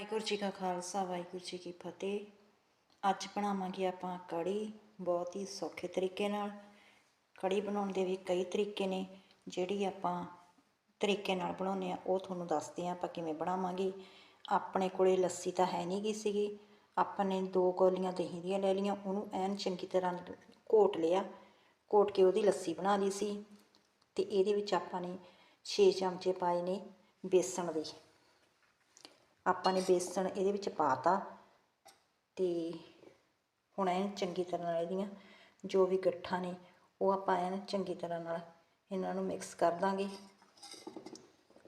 ਵਾਹਿਗੁਰੂ ਜੀ ਕਾ ਖਾਲਸਾ, ਵਾਹਿਗੁਰੂ ਜੀ ਕੀ ਫਤਿਹ। ਅੱਜ ਬਣਾਵਾਂਗੇ ਆਪਾਂ ਕੜੀ, ਬਹੁਤ ਹੀ ਸੌਖੇ ਤਰੀਕੇ ਨਾਲ। ਕੜੀ ਬਣਾਉਣ ਦੇ ਵੀ ਕਈ ਤਰੀਕੇ ਨੇ, ਜਿਹੜੀ ਆਪਾਂ ਤਰੀਕੇ ਨਾਲ ਬਣਾਉਂਦੇ ਆ ਉਹ ਤੁਹਾਨੂੰ ਦੱਸਦੇ ਆ ਆਪਾਂ ਕਿਵੇਂ ਬਣਾਵਾਂਗੇ। ਆਪਣੇ ਕੋਲੇ ਲੱਸੀ ਤਾਂ ਹੈ ਨਹੀਂ ਗਈ ਸੀਗੀ। ਆਪਾਂ ਨੇ ਦੋ ਕੌਲੀਆਂ ਦਹੀਂ ਦੀਆਂ ਲੈ ਲਈਆਂ, ਉਹਨੂੰ ਐਨ ਚੰਗੀ ਤਰ੍ਹਾਂ ਘੋਟ ਲਿਆ। ਘੋਟ ਕੇ ਉਹਦੀ ਲੱਸੀ ਬਣਾ ਲਈ ਸੀ। ਤੇ ਇਹਦੇ ਵਿੱਚ ਆਪਾਂ ਨੇ 6 ਚਮਚੇ ਪਾਏ ਨੇ ਬੇਸਣ ਦੇ। ਆਪਾਂ ਨੇ ਬੇਸਣ ਇਹਦੇ ਵਿੱਚ ਪਾਤਾ ਤੇ ਹੁਣ ਐਨ ਚੰਗੀ ਤਰ੍ਹਾਂ ਨਾਲ ਇਹਦੀਆਂ ਜੋ ਵੀ ਗੱਠਾਂ ਨੇ ਉਹ ਆਪਾਂ ਐਨ ਚੰਗੀ ਤਰ੍ਹਾਂ ਨਾਲ ਇਹਨਾਂ ਨੂੰ ਮਿਕਸ ਕਰ ਦਾਂਗੇ।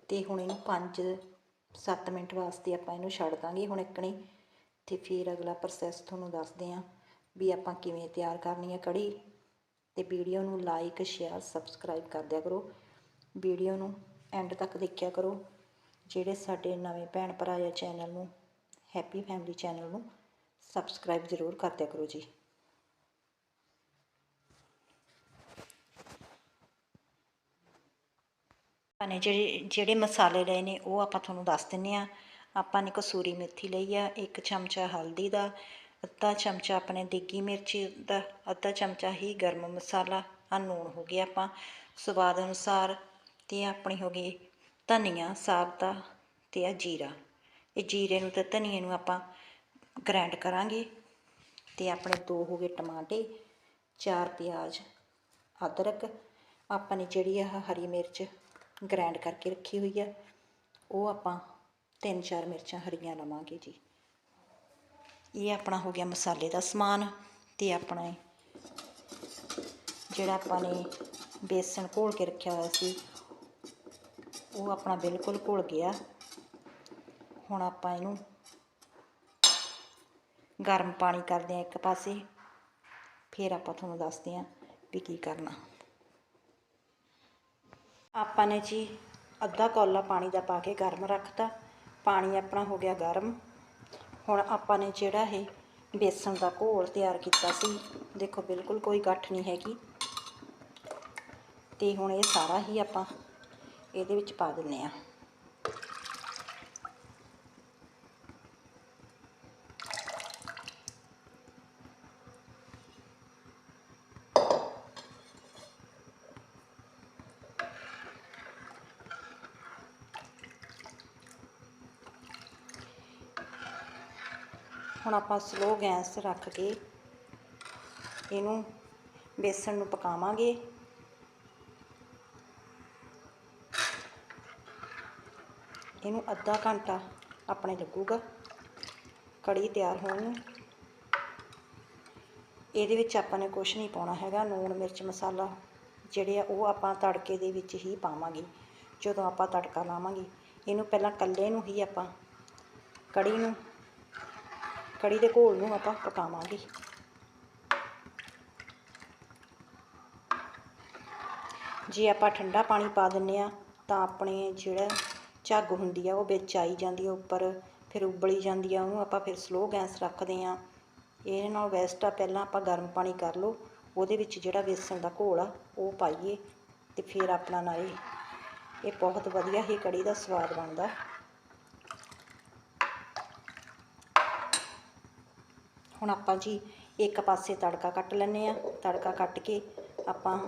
ਤੇ ਹੁਣ ਇਹਨੂੰ 5-7 ਮਿੰਟ ਵਾਸਤੇ ਆਪਾਂ ਇਹਨੂੰ ਛੱਡ ਦਾਂਗੇ ਹੁਣ ਇੱਕਣੀ ਤੇ ਫਿਰ ਅਗਲਾ ਪ੍ਰੋਸੈਸ ਤੁਹਾਨੂੰ ਦੱਸਦੇ ਆਂ ਵੀ ਆਪਾਂ ਕਿਵੇਂ ਤਿਆਰ ਕਰਨੀ ਹੈ ਕੜੀ। ਤੇ ਵੀਡੀਓ ਨੂੰ ਲਾਈਕ ਸ਼ੇਅਰ ਸਬਸਕ੍ਰਾਈਬ ਕਰ ਦਿਆ ਕਰੋ। ਵੀਡੀਓ ਨੂੰ ਐਂਡ ਤੱਕ ਦੇਖਿਆ ਕਰੋ। ਜਿਹੜੇ ਸਾਡੇ ਨਵੇਂ ਭੈਣ ਭਰਾ ਜਾਂ ਚੈਨਲ ਨੂੰ, ਹੈਪੀ ਫੈਮਿਲੀ ਚੈਨਲ ਨੂੰ ਸਬਸਕ੍ਰਾਈਬ ਜ਼ਰੂਰ ਕਰ ਦਿਆ ਕਰੋ ਜੀ। ਆਪਾਂ ਨੇ ਜਿਹੜੇ ਜਿਹੜੇ ਮਸਾਲੇ ਲਏ ਨੇ, ਉਹ ਆਪਾਂ ਤੁਹਾਨੂੰ ਦੱਸ ਦਿੰਨੇ ਆ। ਆਪਾਂ ਨੇ ਕਸੂਰੀ ਮੇਥੀ ਲਈ ਆ, ਇੱਕ ਚਮਚਾ ਹਲਦੀ ਦਾ, ਅੱਧਾ ਚਮਚਾ ਆਪਣੇ ਦੇਗੀ ਮਿਰਚ ਦਾ, ਅੱਧਾ ਚਮਚਾ ਹੀ ਗਰਮ ਮਸਾਲਾ ਆ ਨੂਣ ਹੋ ਗਿਆ ਆਪਾਂ। ਸਵਾਦ ਅਨੁਸਾਰ ਤੇ ਆਪਣੀ ਹੋ ਗਈ ਧਨੀਆ ਸਾਬਤਾ ਅਤੇ ਆ ਜੀਰਾ। ਇਹ ਜੀਰੇ ਨੂੰ ਤੇ ਧਨੀਏ ਨੂੰ ਆਪਾਂ ਗ੍ਰਾਈਂਡ ਕਰਾਂਗੇ ਤੇ ਆਪਣੇ ਦੋ ਹੋ ਗਏ ਟਮਾਟੇ, ਚਾਰ ਪਿਆਜ਼, ਅਦਰਕ। ਆਪਾਂ ਨੇ ਜਿਹੜੀ ਆ ਹਰੀ ਮਿਰਚ ਗ੍ਰਾਈਂਡ ਕਰਕੇ ਰੱਖੀ ਹੋਈ ਆ, ਉਹ ਆਪਾਂ ਤਿੰਨ ਚਾਰ ਮਿਰਚਾਂ ਹਰੀਆਂ ਲਵਾਂਗੇ ਜੀ। ਇਹ ਆਪਣਾ ਹੋ ਗਿਆ ਮਸਾਲੇ ਦਾ ਸਮਾਨ ਤੇ ਆਪਣਾ ਜਿਹੜਾ ਆਪਾਂ ਨੇ ਬੇਸਣ ਘੋਲ ਕੇ ਰੱਖਿਆ ਹੋਇਆ ਸੀ ਉਹ ਆਪਣਾ ਬਿਲਕੁਲ ਘੁਲ ਗਿਆ। ਹੁਣ ਆਪਾਂ ਇਹਨੂੰ ਗਰਮ ਪਾਣੀ ਕਰਦੇ ਆ ਇੱਕ ਪਾਸੇ। ਫਿਰ ਆਪਾਂ ਤੁਹਾਨੂੰ ਦੱਸਦੇ ਆ ਵੀ ਕੀ ਕਰਨਾ। ਆਪਾਂ ਨੇ ਜੀ ਅੱਧਾ ਕੌਲਾ ਪਾਣੀ ਦਾ ਪਾ ਕੇ ਗਰਮ ਰੱਖਤਾ। ਪਾਣੀ ਆਪਣਾ ਹੋ ਗਿਆ ਗਰਮ। ਹੁਣ ਆਪਾਂ ਨੇ ਜਿਹੜਾ ਇਹ ਬੇਸਣ ਦਾ ਘੋਲ ਤਿਆਰ ਕੀਤਾ ਸੀ, ਦੇਖੋ ਬਿਲਕੁਲ ਕੋਈ ਗੱਠ ਨਹੀਂ ਹੈਗੀ। ਤੇ ਹੁਣ ਇਹ ਸਾਰਾ ਹੀ ਆਪਾਂ ਇਹਦੇ ਵਿੱਚ ਪਾ ਦਿੰਨੇ ਆ ਹੁਣ ਆਪਾਂ ਸਲੋ ਗੈਸ ਰੱਖ ਕੇ ਇਹਨੂੰ ਬੇਸਣ ਨੂੰ ਪਕਾਵਾਂਗੇ। ਇਹਨੂੰ ਅੱਧਾ ਘੰਟਾ ਆਪਣੇ ਲੱਗੂਗਾ। ਕੜੀ ਤਿਆਰ ਹੋਣ ਨੂੰ। ਇਹਦੇ ਵਿੱਚ ਆਪਾਂ ਨੇ ਕੁਝ ਨਹੀਂ ਪਾਉਣਾ ਹੈਗਾ। ਲੂਣ ਮਿਰਚ, ਮਸਾਲਾ ਜਿਹੜੇ ਆ, ਉਹ ਆਪਾਂ ਤੜਕੇ ਦੇ ਵਿੱਚ ਹੀ ਪਾਵਾਂਗੇ। ਜਦੋਂ ਆਪਾਂ ਤੜਕਾ ਲਾਵਾਂਗੇ। ਇਹਨੂੰ ਪਹਿਲਾਂ ਕੱਲੇ ਨੂੰ ਹੀ ਆਪਾਂ ਕੜੀ ਨੂੰ ਕੜੀ ਦੇ ਘੋਲ ਨੂੰ ਆਪਾਂ ਪਕਾਵਾਂਗੇ। ਜੇ ਆਪਾਂ ਠੰਡਾ ਪਾਣੀ ਪਾ ਦਿੰਨੇ ਆ, ਤਾਂ ਆਪਣੇ ਜਿਹੜਾ ਝੱਗ ਹੁੰਦੀ ਆ, ਉਹ ਵਿੱਚ ਆਈ ਜਾਂਦੀ ਆ, ਉੱਪਰ ਫਿਰ ਉਬਲੀ ਜਾਂਦੀ ਆ, ਉਹਨੂੰ ਆਪਾਂ ਫਿਰ ਸਲੋ ਗੈਸ ਰੱਖਦੇ ਆ। ਇਹਦੇ ਨਾਲ ਬੈਸਟ ਆ, ਪਹਿਲਾਂ ਆਪਾਂ ਗਰਮ ਪਾਣੀ ਕਰ ਲਓ, ਉਹਦੇ ਵਿੱਚ ਜਿਹੜਾ ਵੇਸਣ ਦਾ ਘੋਲ ਆ, ਉਹ ਪਾਈਏ ਤੇ ਫਿਰ ਆਪਣਾ ਨਾਲੇ ਇਹ ਬਹੁਤ ਵਧੀਆ ਹੀ ਕੜੀ ਦਾ ਸਵਾਦ ਬਣਦਾ। ਹੁਣ ਆਪਾਂ ਜੀ ਇੱਕ ਪਾਸੇ ਤੜਕਾ ਕੱਟ ਲੈਨੇ ਆ, ਤੜਕਾ ਕੱਟ ਕੇ ਆਪਾਂ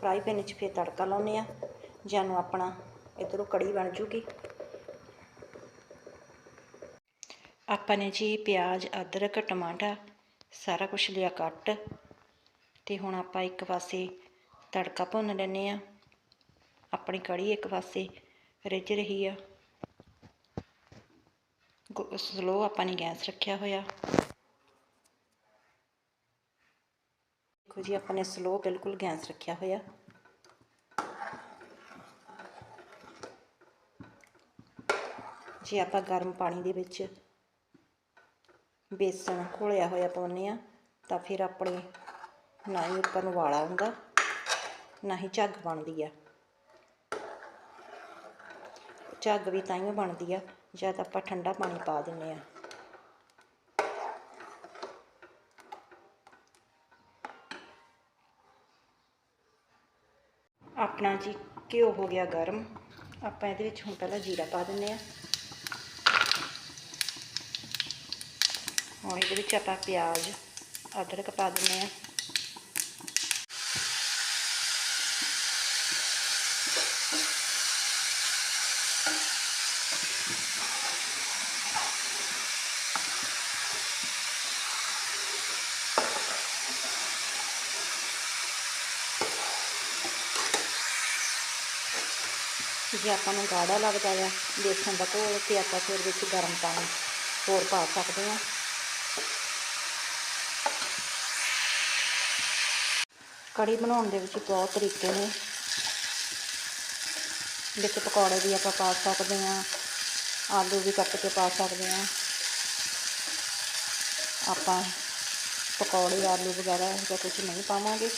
ਫਰਾਈ ਪੈਨ 'ਚ ਫਿਰ ਤੜਕਾ ਲਾਉਨੇ ਆ ਜਾਨੂੰ ਆਪਣਾ ਇਧਰੋਂ ਕੜੀ ਬਣ ਜੂਗੀ। ਆਪਾਂ ਨੇ ਜੀ ਪਿਆਜ਼, ਅਦਰਕ, ਟਮਾਟਰ ਸਾਰਾ ਕੁਝ ਲਿਆ ਕੱਟ ਤੇ ਹੁਣ ਆਪਾਂ ਇੱਕ ਪਾਸੇ ਤੜਕਾ ਭੁੰਨ ਲੈਨੇ ਆ ਆਪਣੀ ਕੜੀ ਇੱਕ ਪਾਸੇ ਰਿੱਝ ਰਹੀ ਆ। ਸਲੋ ਆਪਾਂ ਨੇ ਗੈਸ ਰੱਖਿਆ ਹੋਇਆ। ਦੇਖੋ ਜੀ, ਆਪਾਂ ਨੇ ਸਲੋ ਬਿਲਕੁਲ ਗੈਸ ਰੱਖਿਆ ਹੋਇਆ। ਜੇ ਆਪਾਂ ਗਰਮ ਪਾਣੀ ਦੇ ਵਿੱਚ ਬੇਸਣ ਘੋਲਿਆ ਹੋਇਆ ਪਾਉਂਦੇ ਆ ਤਾਂ ਫਿਰ ਆਪਣੇ ਨਾ ਹੀ ਉੱਪਰ ਨੂੰ ਵਾਲਾ ਹੁੰਦਾ, ਨਾ ਹੀ ਝੱਗ ਬਣਦੀ ਆ। ਝੱਗ ਵੀ ਤਾਂ ਹੀ ਬਣਦੀ ਆ, ਜਦ ਆਪਾਂ ਠੰਡਾ ਪਾਣੀ ਪਾ ਦਿੰਨੇ ਆ ਆਪਣਾ ਜੀ ਘਿਓ ਹੋ ਗਿਆ ਗਰਮ, ਆਪਾਂ ਇਹਦੇ ਵਿੱਚ ਹੁਣ ਪਹਿਲਾਂ ਜੀਰਾ ਪਾ ਦਿੰਨੇ ਆ ਹੁਣ ਇਹਦੇ ਵਿੱਚ ਆਪਾਂ ਪਿਆਜ਼, ਅਦਰਕ ਪਾ ਦਿੰਦੇ ਆ ਜੇ ਆਪਾਂ ਨੂੰ ਗਾੜਾ ਲੱਗਦਾ ਆ ਬੇਸਣ ਦਾ ਘੋਲ ਤੇ ਆਪਾਂ ਫਿਰ ਵਿੱਚ ਗਰਮ ਪਾਣੀ ਹੋਰ ਪਾ ਸਕਦੇ ਹਾਂ। ਕੜੀ ਬਣਾਉਣ ਦੇ ਵਿੱਚ ਬਹੁਤ ਤਰੀਕੇ ਨੇ। ਵਿੱਚ ਪਕੌੜੇ ਵੀ ਆਪਾਂ ਪਾ ਸਕਦੇ ਹਾਂ, ਆਲੂ ਵੀ ਕੱਟ ਕੇ ਪਾ ਸਕਦੇ ਹਾਂ। ਆਪਾਂ ਪਕੌੜੇ, ਆਲੂ ਵਗੈਰਾ ਜਾਂ ਕੁਝ ਨਹੀਂ ਪਾਵਾਂਗੇ।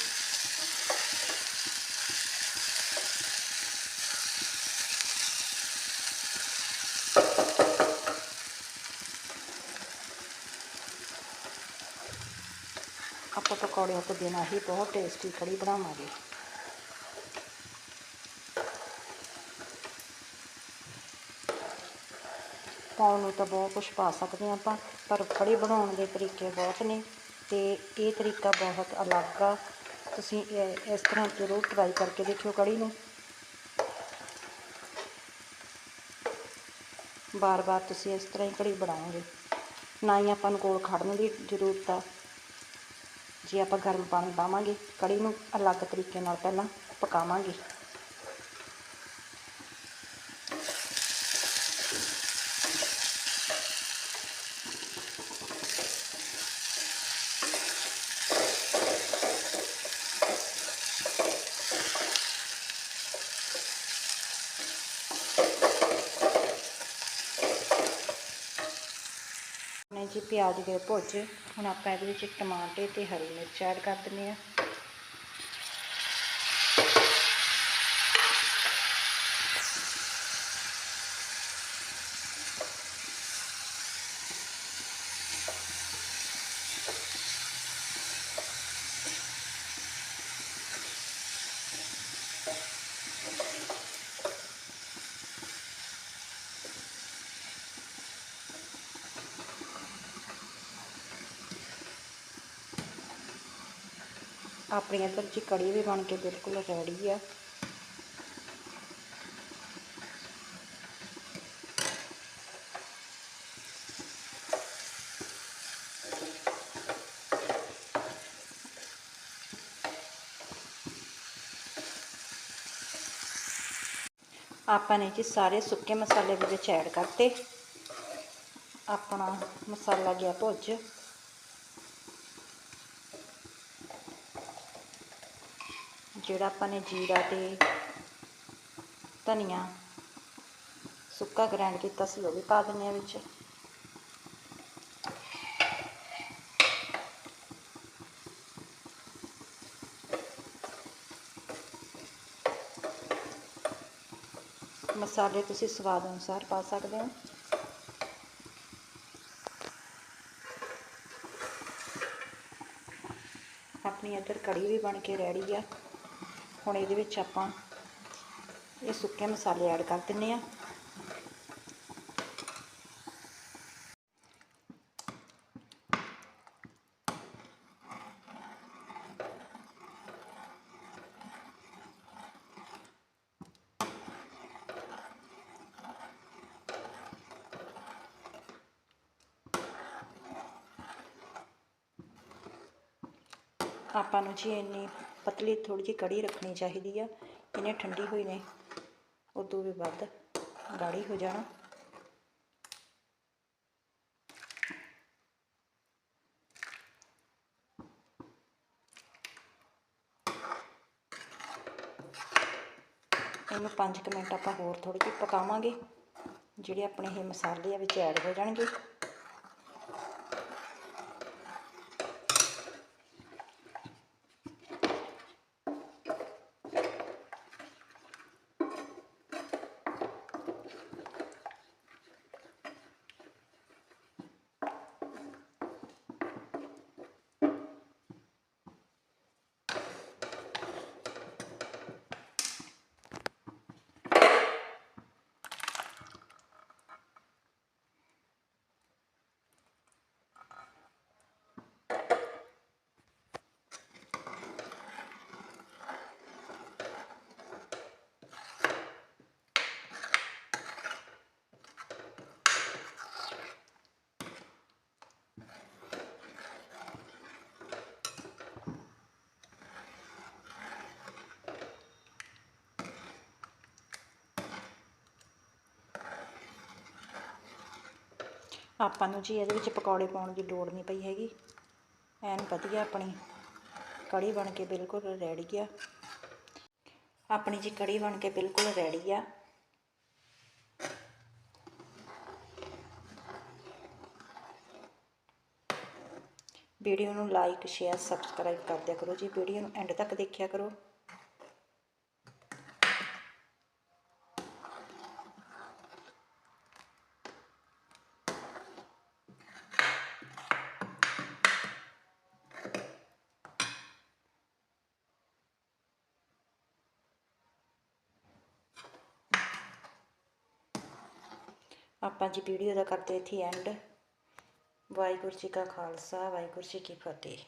ਆਪਾਂ ਪਕੌੜਿਆਂ ਤੋਂ ਬਿਨਾਂ ਹੀ ਬਹੁਤ ਟੇਸਟੀ ਕੜੀ ਬਣਾਵਾਂਗੇ। ਪਾਉਣ ਨੂੰ ਤਾਂ ਬਹੁਤ ਕੁਝ ਪਾ ਸਕਦੇ ਹਾਂ ਆਪਾਂ, ਪਰ ਕੜੀ ਬਣਾਉਣ ਦੇ ਤਰੀਕੇ ਬਹੁਤ ਨੇ ਤੇ ਇਹ ਤਰੀਕਾ ਬਹੁਤ ਅਲੱਗ ਆ। ਤੁਸੀਂ ਇਸ ਤਰ੍ਹਾਂ ਜ਼ਰੂਰ ਟਰਾਈ ਕਰਕੇ ਦੇਖਿਓ ਕੜੀ ਨੂੰ। ਬਾਰ-ਬਾਰ ਤੁਸੀਂ ਇਸ ਤਰ੍ਹਾਂ ਹੀ ਕੜੀ ਬਣਾਓਗੇ। ਨਾ ਹੀ ਆਪਾਂ ਨੂੰ ਕੋਲ ਖੜਨ ਦੀ ਜ਼ਰੂਰਤ ਆ। ਜੇ ਆਪਾਂ ਗਰਮ ਪਾਣੀ ਪਾਵਾਂਗੇ ਕੜੀ ਨੂੰ ਅਲੱਗ ਤਰੀਕੇ ਨਾਲ ਪਹਿਲਾਂ ਪਕਾਵਾਂਗੇ। ਪਿਆਜ਼ ਦੇ ਭੁੱਜ, ਹੁਣ ਆਪਾਂ ਇਹਦੇ ਵਿੱਚ ਟਮਾਟਰ ਅਤੇ ਹਰੀ ਮਿਰਚ ਐਡ ਕਰ ਦਿੰਦੇ ਹਾਂ। ਆਪਣੀ ਇੱਧਰ ਜੀ ਕੜੀ ਵੀ ਬਣ ਕੇ ਬਿਲਕੁਲ ਰੈਡੀ ਆ। ਆਪਾਂ ਨੇ ਜੀ ਸਾਰੇ ਸੁੱਕੇ ਮਸਾਲੇ ਦੇ ਵਿੱਚ ਐਡ ਕਰਤੇ। ਆਪਣਾ ਮਸਾਲਾ ਗਿਆ ਭੁੱਜ। ਜਿਹੜਾ ਆਪਾਂ ਨੇ ਜੀਰਾ ਤੇ ਧਨੀਆ ਸੁੱਕਾ ਗ੍ਰਾਈਂਡ ਕੀਤਾ ਸੀ, ਉਹ ਵੀ ਪਾ ਦਿੰਦੇ ਆ ਵਿੱਚ। ਮਸਾਲੇ ਤੁਸੀਂ ਸਵਾਦ ਅਨੁਸਾਰ ਪਾ ਸਕਦੇ ਹੋ। ਆਪਣੀ ਇੱਧਰ ਕੜੀ ਵੀ ਬਣ ਕੇ ਰੈਡੀ ਆ। ਹੁਣ ਇਹਦੇ ਵਿੱਚ ਆਪਾਂ ਇਹ ਸੁੱਕੇ ਮਸਾਲੇ ਐਡ ਕਰ ਦਿੰਨੇ ਆ ਆਪਾਂ ਨੂੰ ਜੀ ਇੰਨੀ ਪਤਲੀ ਥੋੜੀ ਜਿਹੀ ਕੜੀ ਰੱਖਣੀ ਚਾਹੀਦੀ ਆ ਇਹਨੇ ਠੰਡੀ ਹੋਈ ਨੇ, ਉਦੋਂ ਵੀ ਵੱਧ ਗਾੜੀ ਹੋ ਜਾਣਾ। ਇਹਨੂੰ 5 ਮਿੰਟ ਆਪਾਂ ਹੋਰ ਥੋੜੀ ਜਿਹੀ ਪਕਾਵਾਂਗੇ, ਜਿਹੜੇ ਆਪਣੇ ਇਹ ਮਸਾਲੇ ਆ ਵਿੱਚ ਐਡ ਹੋ ਜਾਣਗੇ। ਆਪਾਂ ਨੂੰ ਜੀ ਇਹਦੇ ਵਿੱਚ ਪਕੌੜੇ ਪਾਉਣ ਦੀ ਲੋੜ ਨਹੀਂ ਪਈ ਹੈਗੀ। ਐਨ ਵਧੀਆ ਆਪਣੀ ਕੜੀ ਬਣ ਕੇ ਬਿਲਕੁਲ ਰੈਡੀ ਆ। ਆਪਣੀ ਜੀ ਕੜੀ ਬਣ ਕੇ ਬਿਲਕੁਲ ਰੈਡੀ ਆ। ਵੀਡੀਓ ਨੂੰ ਲਾਈਕ, ਸ਼ੇਅਰ, ਸਬਸਕ੍ਰਾਈਬ ਕਰ ਦਿਆ ਕਰੋ ਜੀ। ਵੀਡੀਓ ਨੂੰ ਐਂਡ ਤੱਕ ਦੇਖਿਆ ਕਰੋ। ਆਪਾਂ ਜੀ ਵੀਡੀਓ ਦਾ ਕਰਦੇ ਇੱਥੇ ਐਂਡ ਵਾਹਿਗੁਰੂ ਜੀ ਕਾ ਖਾਲਸਾ, ਵਾਹਿਗੁਰੂ ਜੀ ਕੀ ਫਤਿਹ।